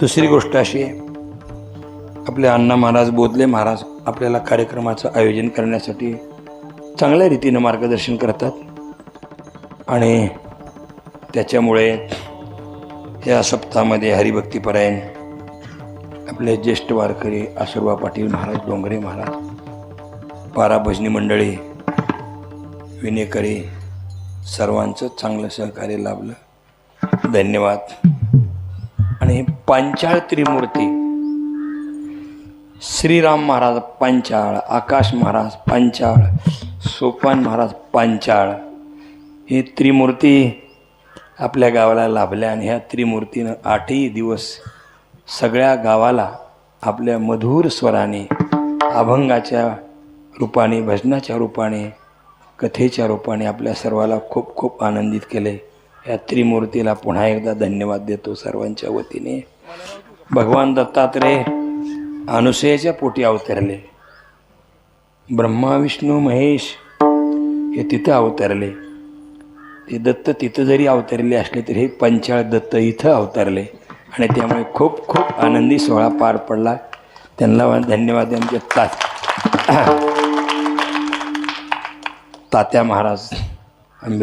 दुसरी गोष्ट अशी आहे आपले अण्णा महाराज बोधले महाराज आपल्याला कार्यक्रमाचं आयोजन करण्यासाठी चांगल्या रीतीनं मार्गदर्शन करतात. आणि त्याच्यामुळे या सप्ताहामध्ये हरिभक्तीपरायण आपले ज्येष्ठ वारकरी आशीर्वा पाटील महाराज डोंगरे महाराज पारा भजनी मंडळी विनेकरी सर्वांचं चांगलं सहकार्य लाभलं. धन्यवाद. आणि पांचाळ त्रिमूर्ती. श्रीराम महाराज पांचाळ आकाश महाराज पांचाळ सोपान महाराज पांचाळ. ही त्रिमूर्ती आपल्या गावाला लाभल्या आणि ह्या त्रिमूर्तीनं आठही दिवस सगळ्या गावाला आपल्या मधुर स्वराने अभंगाच्या रूपाने भजनाच्या रूपाने कथेच्या रूपाने आपल्या सर्वाला खूप खूप आनंदित केले. या त्रिमूर्तीला पुन्हा एकदा धन्यवाद देतो सर्वांच्या वतीने. भगवान दत्तात्रय अनुसयाच्या पोटी अवतरले. ब्रह्मा विष्णू महेश हे तिथं अवतरले. ते दत्त तिथं जरी अवतरले असले तरी हे पंचाळ दत्त इथं अवतरले. आणि त्यामुळे खूप खूप आनंदी सोहळा पार पडला. त्यांना धन्यवाद त्यांचे ता तात्या महाराज आंबे